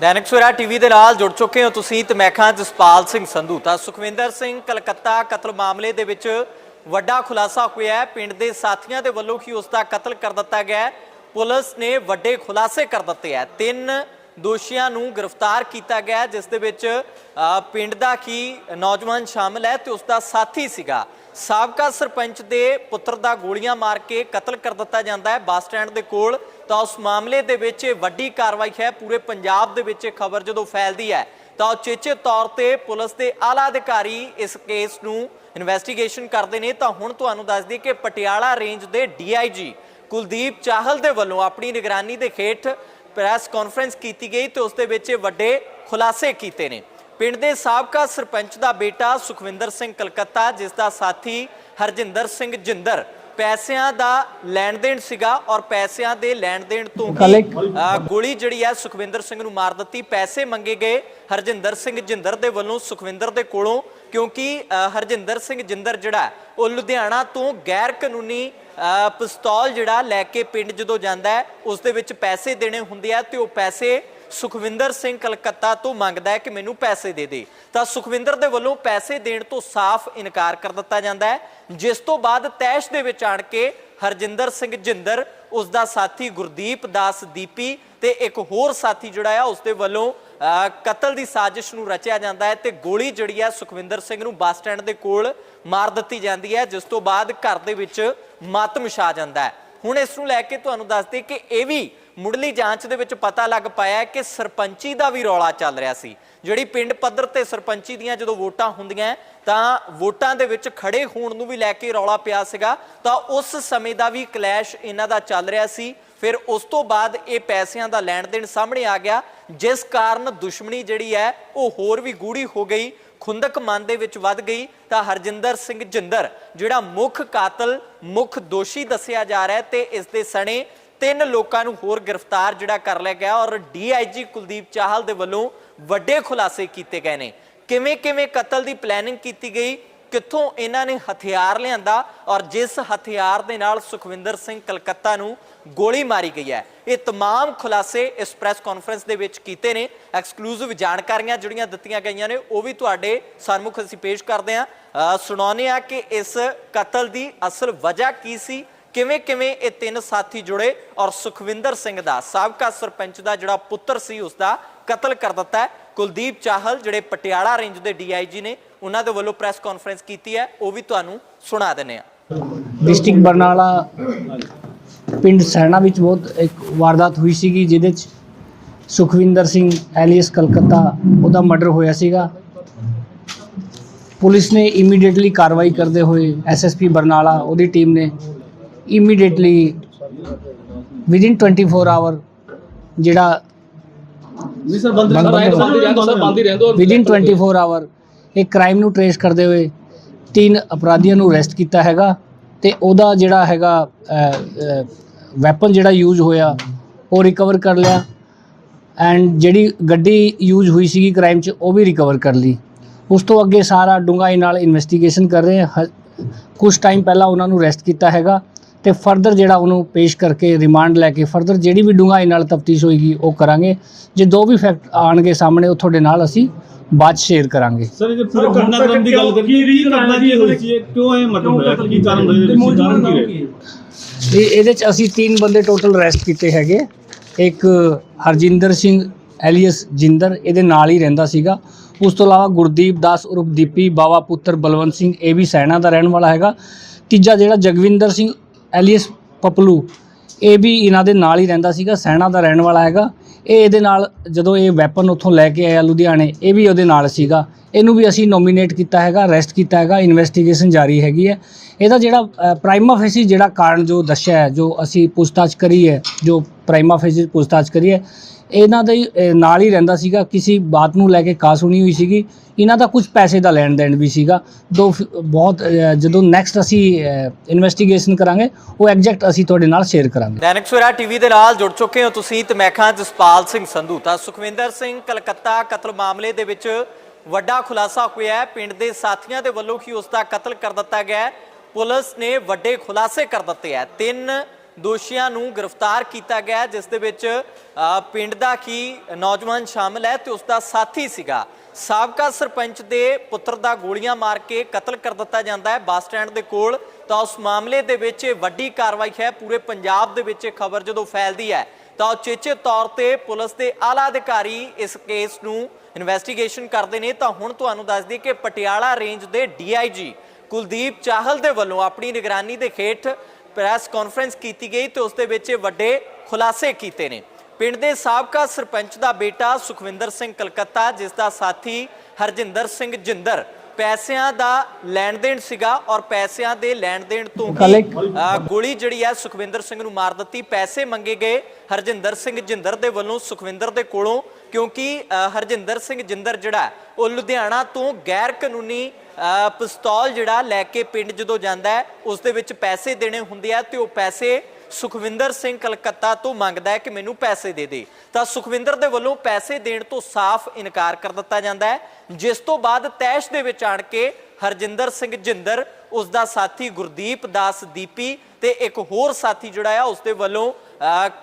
Dainik Savera TV ਦੇ ਨਾਲ ਜੁੜ ਚੁੱਕੇ ਹੋ ਤੁਸੀਂ ਤੇ ਮੈਂ ਖਾਂ ਜਸਪਾਲ ਸਿੰਘ ਸੰਧੂ। ਤਾਂ ਸੁਖਵਿੰਦਰ ਸਿੰਘ ਕਲਕੱਤਾ ਕਤਲ ਮਾਮਲੇ ਦੇ ਵਿੱਚ ਵੱਡਾ ਖੁਲਾਸਾ ਹੋਇਆ ਹੈ। ਪਿੰਡ ਦੇ ਸਾਥੀਆਂ ਦੇ ਵੱਲੋਂ ਹੀ ਉਸ ਦਾ ਕਤਲ ਕਰ ਦਿੱਤਾ ਗਿਆ ਹੈ। ਪੁਲਿਸ ਨੇ ਵੱਡੇ ਖੁਲਾਸੇ ਕਰ ਦਿੱਤੇ ਹੈ। ਤਿੰਨ ਦੋਸ਼ੀਆਂ ਨੂੰ ਗ੍ਰਿਫਤਾਰ ਕੀਤਾ ਗਿਆ ਹੈ, ਜਿਸ ਦੇ ਵਿੱਚ ਅ, ਪਿੰਡ ਦਾ ਕੀ ਨੌਜਵਾਨ ਸ਼ਾਮਲ ਹੈ ਤੇ ਉਸ ਦਾ ਸਾਥੀ ਸੀਗਾ। ਸਾਬਕਾ ਸਰਪੰਚ ਦੇ ਪੁੱਤਰ ਦਾ ਗੋਲੀਆਂ ਮਾਰ ਕੇ ਕਤਲ ਕਰ ਦਿੱਤਾ ਜਾਂਦਾ ਹੈ। ਬੱਸ ਸਟੈਂਡ ਦੇ ਕੋਲ ਤਾਂ ਉਸ ਮਾਮਲੇ ਦੇ ਵਿੱਚ ਇਹ ਵੱਡੀ ਕਾਰਵਾਈ ਹੈ। ਪੂਰੇ ਪੰਜਾਬ ਦੇ ਵਿੱਚ ਇਹ ਖਬਰ ਜਦੋਂ ਫੈਲਦੀ ਹੈ, ਤਾਂ ਉਚੇਚੇ ਤੌਰ ਤੇ ਪੁਲਿਸ ਦੇ ਆਲਾ ਅਧਿਕਾਰੀ ਇਸ ਕੇਸ ਨੂੰ ਇਨਵੈਸਟੀਗੇਸ਼ਨ ਕਰਦੇ ਨੇ। ਤਾਂ ਹੁਣ ਤੁਹਾਨੂੰ ਦੱਸ ਦਈਏ ਕਿ ਪਟਿਆਲਾ ਰੇਂਜ ਦੇ ਡੀਆਈਜੀ ਕੁਲਦੀਪ ਚਾਹਲ ਦੇ ਵੱਲੋਂ ਆਪਣੀ ਨਿਗਰਾਨੀ ਦੇ ਹੇਠ ਪ੍ਰੈਸ ਕਾਨਫਰੰਸ ਕੀਤੀ ਗਈ ਤੇ ਉਸ ਦੇ ਵਿੱਚ ਇਹ ਵੱਡੇ ਖੁਲਾਸੇ ਕੀਤੇ ਨੇ। ਪਿੰਡ ਦੇ ਸਾਬਕਾ ਸਰਪੰਚ ਦਾ ਬੇਟਾ ਸੁਖਵਿੰਦਰ ਸਿੰਘ ਕਲਕੱਤਾ, ਜਿਸ ਦਾ ਸਾਥੀ ਹਰਜਿੰਦਰ ਸਿੰਘ ਜਿੰਦਰ ਪੈਸਿਆਂ ਦਾ ਲੈਣ ਦੇਣ ਸੀਗਾ ਔਰ ਪੈਸਿਆਂ ਦੇ ਲੈਣ ਦੇਣ ਤੋਂ ਹੀ ਗੋਲੀ ਜਿਹੜੀ ਹੈ ਸੁਖਵਿੰਦਰ ਸਿੰਘ ਨੂੰ ਮਾਰ ਦਿੱਤੀ। ਪੈਸੇ ਮੰਗੇ ਗਏ ਹਰਜਿੰਦਰ ਸਿੰਘ ਜਿੰਦਰ ਦੇ ਵੱਲੋਂ ਸੁਖਵਿੰਦਰ ਦੇ ਕੋਲੋਂ ਕਿਉਂਕਿ ਹਰਜਿੰਦਰ ਸਿੰਘ ਜਿੰਦਰ ਜਿਹੜਾ ਉਹ ਲੁਧਿਆਣਾ ਤੋਂ ਗੈਰ ਕਾਨੂੰਨੀ ਪਿਸਤੌਲ ਜਿਹੜਾ ਲੈ ਕੇ ਪਿੰਡ ਜਦੋਂ ਜਾਂਦਾ ਹੈ ਉਸ ਦੇ ਵਿੱਚ ਪੈਸੇ ਦੇਣੇ ਹੁੰਦੇ ਆ ਤੇ ਉਹ ਪੈਸੇ ਸੁਖਵਿੰਦਰ ਸਿੰਘ ਕਲਕੱਤਾ ਤੋਂ ਮੰਗਦਾ ਹੈ ਕਿ ਮੈਨੂੰ ਪੈਸੇ ਦੇ ਦੇ। ਤਾਂ ਸੁਖਵਿੰਦਰ ਦੇ ਵੱਲੋਂ ਪੈਸੇ ਦੇਣ ਤੋਂ ਸਾਫ਼ ਇਨਕਾਰ ਕਰ ਦਿੱਤਾ ਜਾਂਦਾ ਹੈ ਜਿਸ ਤੋਂ ਬਾਅਦ ਤੈਸ਼ ਦੇ ਵਿੱਚ ਆਣ ਕੇ ਹਰਜਿੰਦਰ ਸਿੰਘ ਜਿੰਦਰ ਉਸ ਦਾ ਸਾਥੀ ਗੁਰਦੀਪ ਦਾਸ ਦੀਪੀ ਤੇ ਇੱਕ ਹੋਰ ਸਾਥੀ ਜਿਹੜਾ ਆ ਉਸ ਦੇ ਵੱਲੋਂ ਅ, ਕਤਲ ਦੀ ਸਾਜ਼ਿਸ਼ ਨੂੰ ਰਚਿਆ ਜਾਂਦਾ ਹੈ ਤੇ ਗੋਲੀ ਜਿਹੜੀ ਹੈ ਸੁਖਵਿੰਦਰ ਸਿੰਘ ਨੂੰ ਬੱਸ ਸਟੈਂਡ ਦੇ ਕੋਲ ਮਾਰ ਦਿੱਤੀ ਜਾਂਦੀ ਹੈ ਜਿਸ ਤੋਂ ਬਾਅਦ ਘਰ ਦੇ ਵਿੱਚ ਮਾਤਮ ਛਾ ਜਾਂਦਾ ਹੈ। ਹੁਣ ਇਸ ਨੂੰ ਲੈ ਕੇ ਤੁਹਾਨੂੰ ਦੱਸਦੇ ਕਿ ਇਹ ਵੀ ਮੁੱਢਲੀ ਜਾਂਚ ਦੇ ਵਿੱਚ ਪਤਾ ਲੱਗ ਪਾਇਆ ਕਿ ਸਰਪੰਚੀ ਦਾ ਵੀ ਰੌਲਾ ਚੱਲ ਰਿਹਾ ਸੀ। ਜਿਹੜੀ ਪਿੰਡ ਪੱਧਰ ਤੇ ਸਰਪੰਚੀ ਦੀਆਂ ਜਦੋਂ ਵੋਟਾਂ ਹੁੰਦੀਆਂ, ਤਾਂ ਵੋਟਾਂ ਦੇ ਵਿੱਚ ਖੜੇ ਹੋਣ ਨੂੰ ਵੀ ਲੈ ਕੇ ਰੌਲਾ ਪਿਆ ਸੀਗਾ। ਤਾਂ ਉਸ ਸਮੇਂ ਦਾ ਵੀ ਕਲੈਸ਼ ਇਹਨਾਂ ਦਾ ਚੱਲ ਰਿਹਾ ਸੀ। ਫਿਰ ਉਸ ਤੋਂ ਬਾਅਦ ਇਹ ਪੈਸਿਆਂ ਦਾ ਲੈਣ ਦੇਣ ਸਾਹਮਣੇ ਆ ਗਿਆ, ਜਿਸ ਕਾਰਨ ਦੁਸ਼ਮਣੀ ਜਿਹੜੀ ਹੈ, ਉਹ ਹੋਰ ਵੀ ਗੂੜੀ ਹੋ ਗਈ, ਖੁੰਦਕ ਮਨ ਦੇ ਵਿੱਚ ਵੱਧ ਗਈ। ਤਾਂ ਹਰਜਿੰਦਰ ਸਿੰਘ ਜਿੰਦਰ, ਜਿਹੜਾ ਮੁੱਖ ਕਾਤਲ, ਮੁੱਖ ਦੋਸ਼ੀ ਦੱਸਿਆ ਜਾ ਰਿਹਾ ਤੇ ਇਸ ਦੇ ਸਣੇ ਤਿੰਨ ਲੋਕਾਂ ਨੂੰ ਹੋਰ ਗ੍ਰਿਫਤਾਰ ਜਿਹੜਾ ਕਰ ਲਿਆ ਗਿਆ ਔਰ ਡੀਆਈਜੀ ਕੁਲਦੀਪ ਚਾਹਲ ਦੇ ਵੱਲੋਂ ਵੱਡੇ ਖੁਲਾਸੇ ਕੀਤੇ ਗਏ ਨੇ ਕਿਵੇਂ ਕਿਵੇਂ ਕਤਲ ਦੀ ਪਲੈਨਿੰਗ ਕੀਤੀ ਗਈ ਕਿੱਥੋਂ ਇਹਨਾਂ ਨੇ ਹਥਿਆਰ ਲਿਆਂਦਾ ਔਰ ਜਿਸ ਹਥਿਆਰ ਦੇ ਨਾਲ ਸੁਖਵਿੰਦਰ ਸਿੰਘ ਕਲਕੱਤਾ ਨੂੰ ਗੋਲੀ ਮਾਰੀ ਗਈ ਹੈ ਇਹ तमाम ਖੁਲਾਸੇ ਇਸ ਪ੍ਰੈਸ ਕਾਨਫਰੰਸ ਦੇ ਵਿੱਚ ਕੀਤੇ ਨੇ ਐਕਸਕਲੂਸਿਵ ਜਾਣਕਾਰੀਆਂ ਜਿਹੜੀਆਂ ਦਿੱਤੀਆਂ ਗਈਆਂ ਨੇ ਉਹ ਵੀ ਤੁਹਾਡੇ ਸਾਹਮਣੇ ਅਸੀਂ ਪੇਸ਼ ਕਰਦੇ ਹਾਂ ਸੁਣਾਉਂਦੇ ਆ ਕਿ ਇਸ ਕਤਲ ਦੀ ਅਸਲ ਵਜ੍ਹਾ ਕੀ ਸੀ ਕਿਵੇਂ ਕਿਵੇਂ ਇਹ ਤਿੰਨ ਸਾਥੀ ਜੁੜੇ ਔਰ ਸੁਖਵਿੰਦਰ ਸਿੰਘ ਦਾ, ਸਾਬਕਾ ਸਰਪੰਚ ਦਾ ਜਿਹੜਾ ਪੁੱਤਰ ਸੀ ਉਸ ਦਾ ਕਤਲ ਕਰ ਦਿੱਤਾ ਹੈ। ਕੁਲਦੀਪ ਚਾਹਲ ਜਿਹੜੇ ਪਟਿਆਲਾ ਰੇਂਜ ਦੇ ਡੀਆਈਜੀ ਨੇ, ਉਹਨਾਂ ਦੇ ਵੱਲੋਂ ਪ੍ਰੈਸ ਕਾਨਫਰੰਸ ਕੀਤੀ ਹੈ। ਉਹ ਵੀ ਤੁਹਾਨੂੰ ਸੁਣਾ ਦਿੰਨੇ ਆ ਡਿਸਟ੍ਰਿਕਟ ਬਰਨਾਲਾ ਪਿੰਡ ਸੈਣਾ ਵਿੱਚ ਬਹੁਤ ਇੱਕ ਵਾਰਦਾਤ ਹੋਈ ਸੀਗੀ, ਜਿਹਦੇ ਚ ਸੁਖਵਿੰਦਰ ਸਿੰਘ ਐਲੀਅਸ ਕਲਕੱਤਾ ਉਹਦਾ ਮਰਡਰ ਹੋਇਆ ਸੀਗਾ। ਪੁਲਿਸ ਨੇ ਇਮੀਡੀਏਟਲੀ ਕਾਰਵਾਈ ਕਰਦੇ ਹੋਏ ਐਸਐਸਪੀ ਬਰਨਾਲਾ, ਉਹਦੀ ਟੀਮ ਨੇ ਇਮੀਡੀਏਟਲੀ ਵਿਦਿਨ 24 ਆਵਰ ਜਿਹੜਾ ਨਹੀਂ ਸਰ ਬੰਦ ਬੰਦ- ਹੀ ਰਹਿੰਦਾ ਵਿਦਿਨ 24 ਆਵਰ ਇਹ ਕ੍ਰਾਈਮ ਨੂੰ ਟਰੇਸ ਕਰਦੇ ਹੋਏ ਤਿੰਨ ਅਪਰਾਧੀਆਂ ਨੂੰ ਅਰੈਸਟ ਕੀਤਾ ਹੈਗਾ ਤੇ ਉਹਦਾ ਜਿਹੜਾ ਹੈਗਾ ਵੈਪਨ ਜਿਹੜਾ ਯੂਜ਼ ਹੋਇਆ ਉਹ ਰਿਕਵਰ ਕਰ ਲਿਆ ਐਂਡ ਜਿਹੜੀ ਗੱਡੀ ਯੂਜ਼ ਹੋਈ ਸੀਗੀ ਕ੍ਰਾਈਮ 'ਚ ਉਹ ਵੀ ਰਿਕਵਰ ਕਰ ਲਈ। ਉਸ ਤੋਂ ਅੱਗੇ ਸਾਰਾ ਡੂੰਘਾਈ ਨਾਲ ਇਨਵੈਸਟੀਗੇਸ਼ਨ ਕਰ ਰਹੇ ਹਾਂ ਕੁਝ ਟਾਈਮ ਪਹਿਲਾਂ ਉਹਨਾਂ ਨੂੰ ਅਰੈਸਟ ਕੀਤਾ ਹੈਗਾ। ਤੇ ਫਰਦਰ ਜਿਹੜਾ ਉਹਨੂੰ ਪੇਸ਼ ਕਰਕੇ ਰਿਮਾਂਡ ਲੈ ਕੇ ਫਰਦਰ ਜਿਹੜੀ ਵੀ ਡੂੰਘਾਈ ਨਾਲ ਤਫਤੀਸ਼ ਹੋਏਗੀ ਉਹ ਕਰਾਂਗੇ। ਜੇ ਦੋ ਵੀ ਫੈਕਟ ਆਣਗੇ ਸਾਹਮਣੇ ਉਹ ਤੁਹਾਡੇ ਨਾਲ ਅਸੀਂ ਬਾਅਦ ਸ਼ੇਅਰ ਕਰਾਂਗੇ। ਸਰ ਇਹ ਪੂਰਾ ਘਟਨਾਕ੍ਰਮ ਦੀ ਗੱਲ ਕਰੀਏ ਕੀ ਘਟਨਾ ਕੀ ਹੋਈ ਸੀ? ਇਹ ਕਿਉਂ ਇਹ ਮਰਡਰ ਹੋਇਆ? ਕੀ ਕਾਰਨ ਹੋਇਆ ਇਹਦੇ ਵਿੱਚ ਕਾਰਨ ਕੀ ਰਹੇ ਇਹ ਇਹਦੇ ਚ ਅਸੀਂ ਤਿੰਨ ਬੰਦੇ ਟੋਟਲ ਅਰੈਸਟ ਕੀਤੇ ਹੈਗੇ। ਇੱਕ ਹਰਜਿੰਦਰ ਸਿੰਘ ਐਲੀਅਸ ਜਿੰਦਰ ਇਹਦੇ ਨਾਲ ਹੀ ਰਹਿੰਦਾ ਸੀਗਾ। ਉਸ ਤੋਂ ਇਲਾਵਾ ਗੁਰਦੀਪ ਦਾਸ ਉਰਫ ਦੀਪੀ ਬਾਵਾ ਪੁੱਤਰ ਬਲਵੰਤ ਸਿੰਘ ਇਹ ਵੀ ਸੈਨਾ ਦਾ ਰਹਿਣ ਵਾਲਾ ਹੈਗਾ। ਤੀਜਾ ਜਿਹੜਾ ਜਗਵਿੰਦਰ ਸਿੰਘ ਐਲੀਅਸ ਪਪਲੂ। ਇਹ ਵੀ ਇਹਨਾਂ ਦੇ ਨਾਲ ਹੀ ਰਹਿੰਦਾ ਸੀਗਾ, ਸੈਨਾ ਦਾ ਰਹਿਣ ਵਾਲਾ ਹੈਗਾ। ਇਹ ਇਹਦੇ ਨਾਲ ਜਦੋਂ ਇਹ ਵੈਪਨ ਉੱਥੋਂ ਲੈ ਕੇ ਆਇਆ ਲੁਧਿਆਣੇ, ਇਹ ਵੀ ਉਹਦੇ ਨਾਲ ਸੀਗਾ। ਇਹਨੂੰ ਵੀ ਅਸੀਂ ਨੋਮੀਨੇਟ ਕੀਤਾ ਹੈਗਾ ਅਰੈਸਟ ਕੀਤਾ ਹੈਗਾ ਇਨਵੈਸਟੀਗੇਸ਼ਨ ਜਾਰੀ ਹੈਗੀ ਹੈ। ਇਹਦਾ ਜਿਹੜਾ ਪ੍ਰਾਈਮਾ ਫੇਸੀ ਜਿਹੜਾ ਕਾਰਨ ਜੋ ਦੱਸਿਆ ਹੈ, ਜੋ ਅਸੀਂ ਪੁੱਛਤਾਛ ਕਰੀ ਹੈ, ਜੋ ਪ੍ਰਾਈਮਾ ਫੇਸੀ ਪੁੱਛਤਾਛ ਕਰੀ ਹੈ ਇਹਨਾਂ ਦੇ ਹੀ, ਨਾਲ ਹੀ ਰਹਿੰਦਾ ਸੀਗਾ। ਕਿਸੇ ਬਾਤ ਨੂੰ ਲੈ ਕੇ ਕਾਸ ਸੁਣੀ ਹੋਈ ਸੀਗੀ। ਇਹਨਾਂ ਦਾ ਕੁਝ ਪੈਸੇ ਦਾ ਲੈਣ ਦੇਣ ਵੀ ਸੀਗਾ। ਦੋ ਫ- ਬਹੁਤ ਅ, ਜਦੋਂ ਨੈਕਸਟ ਅਸੀਂ ਇਨਵੈਸਟੀਗੇਸ਼ਨ ਕਰਾਂਗੇ ਉਹ ਐਗਜ਼ੈਕਟ ਅਸੀਂ ਤੁਹਾਡੇ ਨਾਲ ਸ਼ੇਅਰ ਕਰਾਂਗੇ। ਦੈਨਿਕ ਸਵੇਰਾ ਟੀਵੀ ਦੇ ਨਾਲ ਜੁੜ ਚੁੱਕੇ ਹੋ ਤੁਸੀਂ ਤੇ ਮੈਂ ਖਾਂ ਜਸਪਾਲ ਸਿੰਘ ਸੰਧੂ। ਤਾਂ ਸੁਖਵਿੰਦਰ ਸਿੰਘ ਕਲਕੱਤਾ ਕਤਲ ਮਾਮਲੇ ਦੇ ਵਿੱਚ ਵੱਡਾ ਖੁਲਾਸਾ ਹੋਇਆ ਹੈ। ਪਿੰਡ ਦੇ ਸਾਥੀਆਂ ਦੇ ਵੱਲੋਂ ਹੀ ਉਸ ਦਾ ਕਤਲ ਕਰ ਦਿੱਤਾ ਗਿਆ ਹੈ। ਪੁਲਿਸ ਨੇ ਵੱਡੇ ਖੁਲਾਸੇ ਕਰ ਦਿੱਤੇ ਹੈ। ਤਿੰਨ ਦੋਸ਼ੀਆਂ ਨੂੰ ਗ੍ਰਿਫਤਾਰ ਕੀਤਾ ਗਿਆ, ਜਿਸ ਦੇ ਵਿੱਚ ਪਿੰਡ ਦਾ ਕੀ ਨੌਜਵਾਨ ਸ਼ਾਮਲ ਹੈ ਤੇ ਉਸ ਦਾ ਸਾਥੀ ਸੀਗਾ। ਸਾਬਕਾ ਸਰਪੰਚ ਦੇ ਪੁੱਤਰ ਦਾ ਗੋਲੀਆਂ ਮਾਰ ਕੇ ਕਤਲ ਕਰ ਦਿੱਤਾ ਜਾਂਦਾ ਹੈ। ਬੱਸ ਸਟੈਂਡ ਦੇ ਕੋਲ ਤਾਂ ਉਸ ਮਾਮਲੇ ਦੇ ਵਿੱਚ ਇਹ ਵੱਡੀ ਕਾਰਵਾਈ ਹੈ। ਪੂਰੇ ਪੰਜਾਬ ਦੇ ਵਿੱਚ ਇਹ ਖਬਰ ਜਦੋਂ ਫੈਲਦੀ ਹੈ, ਤਾਂ ਉਚੇਚੇ ਤੌਰ ਤੇ ਪੁਲਿਸ ਦੇ ਆਲਾ ਅਧਿਕਾਰੀ ਇਸ ਕੇਸ ਨੂੰ ਇਨਵੈਸਟੀਗੇਸ਼ਨ ਕਰਦੇ ਨੇ। ਤਾਂ ਹੁਣ ਤੁਹਾਨੂੰ ਦੱਸ ਦਈਏ ਕਿ ਪਟਿਆਲਾ ਰੇਂਜ ਦੇ ਡੀਆਈਜੀ ਕੁਲਦੀਪ ਚਾਹਲ ਦੇ ਵੱਲੋਂ ਆਪਣੀ ਨਿਗਰਾਨੀ ਦੇ ਹੇਠ ਪ੍ਰੈਸ ਕਾਨਫਰੰਸ ਕੀਤੀ ਗਈ ਤੇ ਉਸ ਦੇ ਵਿੱਚ ਵੱਡੇ ਖੁਲਾਸੇ ਕੀਤੇ ਨੇ। ਪਿੰਡ ਦੇ ਸਾਬਕਾ ਸਰਪੰਚ ਦਾ ਬੇਟਾ ਸੁਖਵਿੰਦਰ ਸਿੰਘ ਕਲਕੱਤਾ ਜਿਸ ਦਾ ਸਾਥੀ ਹਰਜਿੰਦਰ ਸਿੰਘ ਜਿੰਦਰ ਪੈਸਿਆਂ ਦਾ ਲੈਣ ਦੇਣ ਸੀਗਾ ਔਰ ਪੈਸਿਆਂ ਦੇ ਲੈਣ ਦੇਣ ਤੋਂ ਗੋਲੀ ਜਿਹੜੀ ਹੈ ਸੁਖਵਿੰਦਰ ਸਿੰਘ ਨੂੰ ਮਾਰ ਦਿੱਤੀ। ਪੈਸੇ ਮੰਗੇ ਗਏ ਹਰਜਿੰਦਰ ਸਿੰਘ ਜਿੰਦਰ ਦੇ ਵੱਲੋਂ ਸੁਖਵਿੰਦਰ ਦੇ ਕੋਲੋਂ ਕਿਉਂਕਿ ਹਰਜਿੰਦਰ ਸਿੰਘ ਜਿੰਦਰ ਜਿਹੜਾ ਉਹ ਲੁਧਿਆਣਾ ਤੋਂ ਗੈਰ ਕਾਨੂੰਨੀ ਪਿਸਤੌਲ ਜਿਹੜਾ ਲੈ ਕੇ ਪਿੰਡ ਜਦੋਂ ਜਾਂਦਾ ਹੈ, ਉਸ ਦੇ ਵਿੱਚ ਪੈਸੇ ਦੇਣੇ ਹੁੰਦੇ ਆ ਤੇ ਉਹ ਪੈਸੇ ਸੁਖਵਿੰਦਰ ਸਿੰਘ ਕਲਕੱਤਾ ਤੋਂ ਮੰਗਦਾ ਹੈ ਕਿ ਮੈਨੂੰ ਪੈਸੇ ਦੇ ਦੇ। ਤਾਂ ਸੁਖਵਿੰਦਰ ਦੇ ਵੱਲੋਂ ਪੈਸੇ ਦੇਣ ਤੋਂ ਸਾਫ਼ ਇਨਕਾਰ ਕਰ ਦਿੱਤਾ ਜਾਂਦਾ ਹੈ, ਜਿਸ ਤੋਂ ਬਾਅਦ ਤੈਸ਼ ਦੇ ਵਿੱਚ ਆਣ ਕੇ ਹਰਜਿੰਦਰ ਸਿੰਘ ਜਿੰਦਰ, ਉਸ ਦਾ ਸਾਥੀ ਗੁਰਦੀਪ ਦਾਸ ਦੀਪੀ ਤੇ ਇੱਕ ਹੋਰ ਸਾਥੀ ਜਿਹੜਾ ਆ, ਉਸ ਦੇ ਵੱਲੋਂ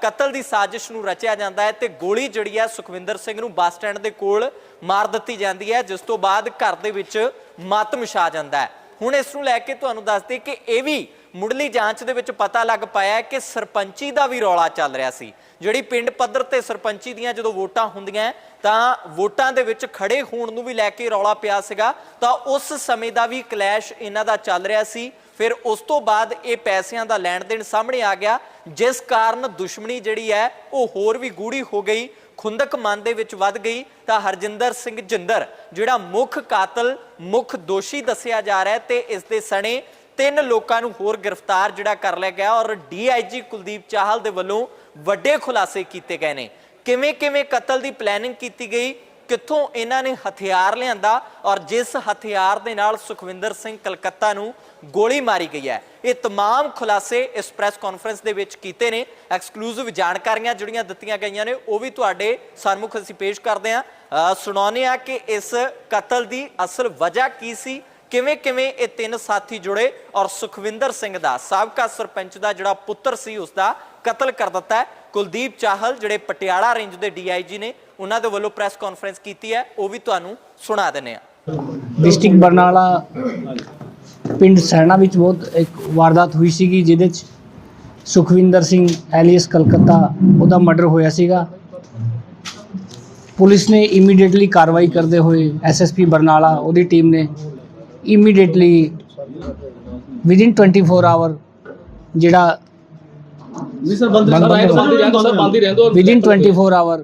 ਕਤਲ ਦੀ ਸਾਜ਼ਿਸ਼ ਨੂੰ ਰਚਿਆ ਜਾਂਦਾ ਹੈ ਤੇ ਗੋਲੀ ਜਿਹੜੀ ਆ ਸੁਖਵਿੰਦਰ ਸਿੰਘ ਨੂੰ ਬੱਸ ਸਟੈਂਡ ਦੇ ਕੋਲ ਮਾਰ ਦਿੱਤੀ ਜਾਂਦੀ ਹੈ, ਜਿਸ ਤੋਂ ਬਾਅਦ ਘਰ ਦੇ ਵਿੱਚ ਮਾਤਮ ਛਾ ਜਾਂਦਾ ਹੈ। ਹੁਣ ਇਸ ਨੂੰ ਲੈ ਕੇ ਤੁਹਾਨੂੰ ਦੱਸਦੇ ਕਿ ਇਹ ਵੀ ਮੁੱਢਲੀ ਜਾਂਚ ਦੇ ਵਿੱਚ ਪਤਾ ਲੱਗ ਪਾਇਆ ਕਿ ਸਰਪੰਚੀ ਦਾ ਵੀ ਰੌਲਾ ਚੱਲ ਰਿਹਾ ਸੀ। ਜਿਹੜੀ ਪਿੰਡ ਪੱਧਰ ਤੇ ਸਰਪੰਚੀ ਦੀਆਂ ਜਦੋਂ ਵੋਟਾਂ ਹੁੰਦੀਆਂ ਤਾਂ ਵੋਟਾਂ ਦੇ ਵਿੱਚ ਖੜੇ ਹੋਣ ਨੂੰ ਵੀ ਲੈ ਕੇ ਰੌਲਾ ਪਿਆ ਸੀਗਾ। ਤਾਂ ਉਸ ਸਮੇਂ ਦਾ ਵੀ ਕਲੈਸ਼ ਇਹਨਾਂ ਦਾ ਚੱਲ ਰਿਹਾ ਸੀ। ਫਿਰ ਉਸ ਤੋਂ ਬਾਅਦ ਇਹ ਪੈਸਿਆਂ ਦਾ ਲੈਣ ਦੇਣ ਸਾਹਮਣੇ ਆ ਗਿਆ, ਜਿਸ ਕਾਰਨ ਦੁਸ਼ਮਣੀ ਜਿਹੜੀ ਹੈ, ਉਹ ਹੋਰ ਵੀ ਗੂੜੀ ਹੋ ਗਈ। ਖੁੰਦਕ ਮਨ ਦੇ ਵਿੱਚ ਵੱਧ ਗਈ ਤਾਂ ਹਰਜਿੰਦਰ ਸਿੰਘ ਜਿੰਦਰ, ਜਿਹੜਾ ਮੁੱਖ ਕਾਤਲ, ਮੁੱਖ ਦੋਸ਼ੀ ਦੱਸਿਆ ਜਾ ਰਿਹਾ ਤੇ ਇਸ ਦੇ ਸਣੇ ਤਿੰਨ ਲੋਕਾਂ ਨੂੰ ਹੋਰ ਗ੍ਰਿਫਤਾਰ ਜਿਹੜਾ ਕਰ ਲਿਆ ਗਿਆ ਔਰ ਡੀਆਈਜੀ ਕੁਲਦੀਪ ਚਾਹਲ ਦੇ ਵੱਲੋਂ ਵੱਡੇ ਖੁਲਾਸੇ ਕੀਤੇ ਗਏ ਨੇ। ਕਿਵੇਂ ਕਿਵੇਂ ਕਤਲ ਦੀ ਪਲੈਨਿੰਗ ਕੀਤੀ ਗਈ ਕਿੱਥੋਂ ਇਹਨਾਂ ਨੇ ਹਥਿਆਰ ਲਿਆਂਦਾ ਔਰ ਜਿਸ ਹਥਿਆਰ ਦੇ ਨਾਲ ਸੁਖਵਿੰਦਰ ਸਿੰਘ ਕਲਕੱਤਾ ਨੂੰ ਗੋਲੀ ਮਾਰੀ ਗਈ ਹੈ ਇਹ तमाम ਖੁਲਾਸੇ ਇਸ ਪ੍ਰੈਸ ਕਾਨਫਰੰਸ ਦੇ ਵਿੱਚ ਕੀਤੇ ਨੇ ਐਕਸਕਲੂਸਿਵ ਜਾਣਕਾਰੀਆਂ ਜਿਹੜੀਆਂ ਦਿੱਤੀਆਂ ਗਈਆਂ ਨੇ ਉਹ ਵੀ ਤੁਹਾਡੇ ਸਾਹਮਣੇ ਅਸੀਂ ਪੇਸ਼ ਕਰਦੇ ਹਾਂ ਸੁਣਾਉਂਦੇ ਆ ਕਿ ਇਸ ਕਤਲ ਦੀ ਅਸਲ ਵਜ੍ਹਾ ਕੀ ਸੀ ਕਿਵੇਂ ਕਿਵੇਂ ਇਹ ਤਿੰਨ ਸਾਥੀ ਜੁੜੇ ਔਰ ਸੁਖਵਿੰਦਰ ਸਿੰਘ ਦਾ ਸਾਬਕਾ ਸਰਪੰਚ ਦਾ ਜਿਹੜਾ ਪੁੱਤਰ ਸੀ ਉਸ ਦਾ ਕਤਲ ਕਰ ਦਿੱਤਾ ਹੈ ਕੁਲਦੀਪ ਚਾਹਲ ਜਿਹੜੇ ਪਟਿਆਲਾ ਰੇਂਜ ਦੇ ਡੀਆਈਜੀ ਨੇ ਉਹਨਾਂ ਦੇ ਵੱਲੋਂ ਪ੍ਰੈਸ ਕਾਨਫਰੰਸ ਕੀਤੀ ਹੈ ਉਹ ਵੀ ਤੁਹਾਨੂੰ ਸੁਣਾ ਦਿੰਨੇ ਆ ਡਿਸਟ੍ਰਿਕਟ ਬਰਨਾਲਾ ਪਿੰਡ ਸੈਣਾ ਵਿੱਚ ਬਹੁਤ ਇੱਕ ਵਾਰਦਾਤ ਹੋਈ ਸੀਗੀ ਜਿਹਦੇ 'ਚ ਸੁਖਵਿੰਦਰ ਸਿੰਘ ਐਲੀਅਸ ਕਲਕੱਤਾ ਉਹਦਾ ਮਰਡਰ ਹੋਇਆ ਸੀਗਾ। ਪੁਲਿਸ ਨੇ ਇਮੀਡੀਏਟਲੀ ਕਾਰਵਾਈ ਕਰਦੇ ਹੋਏ ਐਸਐਸਪੀ ਬਰਨਾਲਾ ਉਹਦੀ ਟੀਮ ਨੇ ਇਮੀਡੀਏਟਲੀ ਵਿਦਿਨ 24 ਆਵਰ ਜਿਹੜਾ ਨਹੀਂ ਸਰ ਬੰਦ ਸਰ ਬੰਦ ਹੀ ਰਹਿੰਦੋ ਵਿਦਿਨ 24 ਆਵਰ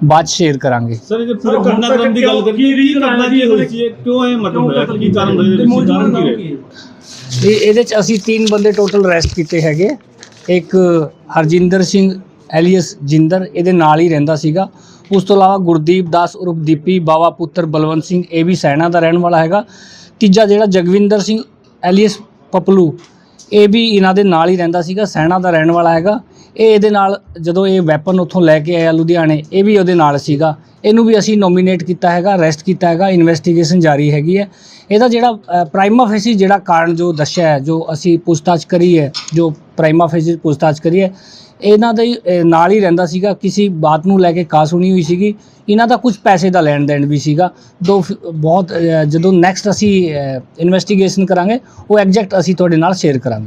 ਬਾਅਦ ਸ਼ੇਅਰ ਕਰਾਂਗੇ। ਸਰ ਇਹ ਪੂਰੇ ਘਟਨਾਕ੍ਰਮ ਦੀ ਗੱਲ ਕਰੀਏ ਕੀ ਘਟਨਾ ਕੀ ਹੋਈ ਸੀ? ਕਿਉਂ ਇਹ ਮਰਡਰ ਹੋਇਆ ਕੀ ਕਾਰਨ ਹੋਇਆ ਕਾਰਨ ਕੀ ਰਹੇ ਇਹ ਇਹਦੇ ਚ ਅਸੀਂ ਤਿੰਨ ਬੰਦੇ ਟੋਟਲ ਅਰੈਸਟ ਕੀਤੇ ਹੈਗੇ। ਇੱਕ ਹਰਜਿੰਦਰ ਸਿੰਘ ਐਲੀਅਸ ਜਿੰਦਰ ਇਹਦੇ ਨਾਲ ਹੀ ਰਹਿੰਦਾ ਸੀਗਾ। ਉਸ ਤੋਂ ਇਲਾਵਾ ਗੁਰਦੀਪ ਦਾਸ ਉਰਫ ਦੀਪੀ ਬਾਵਾ ਪੁੱਤਰ ਬਲਵੰਤ ਸਿੰਘ ਇਹ ਵੀ ਸੈਣਾ ਦਾ ਰਹਿਣ ਵਾਲਾ ਹੈਗਾ। ਤੀਜਾ ਜਿਹੜਾ ਜਗਵਿੰਦਰ ਸਿੰਘ ਐਲੀਅਸ ਪਪਲੂ ਇਹ ਵੀ ਇਹਨਾਂ ਦੇ ਨਾਲ ਹੀ ਰਹਿੰਦਾ ਸੀਗਾ ਸੈਣਾ ਦਾ ਰਹਿਣ ਵਾਲਾ ਹੈਗਾ। ਇਹ ਇਹਦੇ ਨਾਲ ਜਦੋਂ ਇਹ ਵੈਪਨ ਉੱਥੋਂ ਲੈ ਕੇ ਆਇਆ ਲੁਧਿਆਣੇ, ਇਹ ਵੀ ਉਹਦੇ ਨਾਲ ਸੀਗਾ। ਇਹਨੂੰ ਵੀ ਅਸੀਂ ਨੋਮੀਨੇਟ ਕੀਤਾ ਹੈਗਾ ਅਰੈਸਟ ਕੀਤਾ ਹੈਗਾ ਇਨਵੈਸਟੀਗੇਸ਼ਨ ਜਾਰੀ ਹੈਗੀ ਹੈ। ਇਹਦਾ ਜਿਹੜਾ ਪ੍ਰਾਈਮਾ ਫੇਸੀ ਜਿਹੜਾ ਕਾਰਨ ਜੋ ਦੱਸਿਆ ਹੈ, ਜੋ ਅਸੀਂ ਪੁੱਛਤਾਛ ਕਰੀ ਹੈ, ਜੋ ਪ੍ਰਾਈਮਾ ਫੇਸੀ ਪੁੱਛਤਾਛ ਕਰੀ ਹੈ, ਇਹਨਾਂ ਦੇ ਨਾਲ ਹੀ ਰਹਿੰਦਾ ਸੀਗਾ। ਕਿਸੇ ਬਾਤ ਨੂੰ ਲੈ ਕੇ ਕਾਸ ਸੁਣੀ ਹੋਈ ਸੀਗੀ। ਇਹਨਾਂ ਦਾ ਕੁਝ ਪੈਸੇ ਦਾ ਲੈਣ ਦੇਣ ਵੀ ਸੀਗਾ। ਦੋ ਫਿ- ਬਹੁਤ ਜਦੋਂ ਨੈਕਸਟ ਅਸੀਂ ਇਨਵੈਸਟੀਗੇਸ਼ਨ ਕਰਾਂਗੇ, ਉਹ ਐਗਜ਼ੈਕਟ ਅਸੀਂ ਤੁਹਾਡੇ ਨਾਲ ਸ਼ੇਅਰ ਕਰਾਂਗੇ।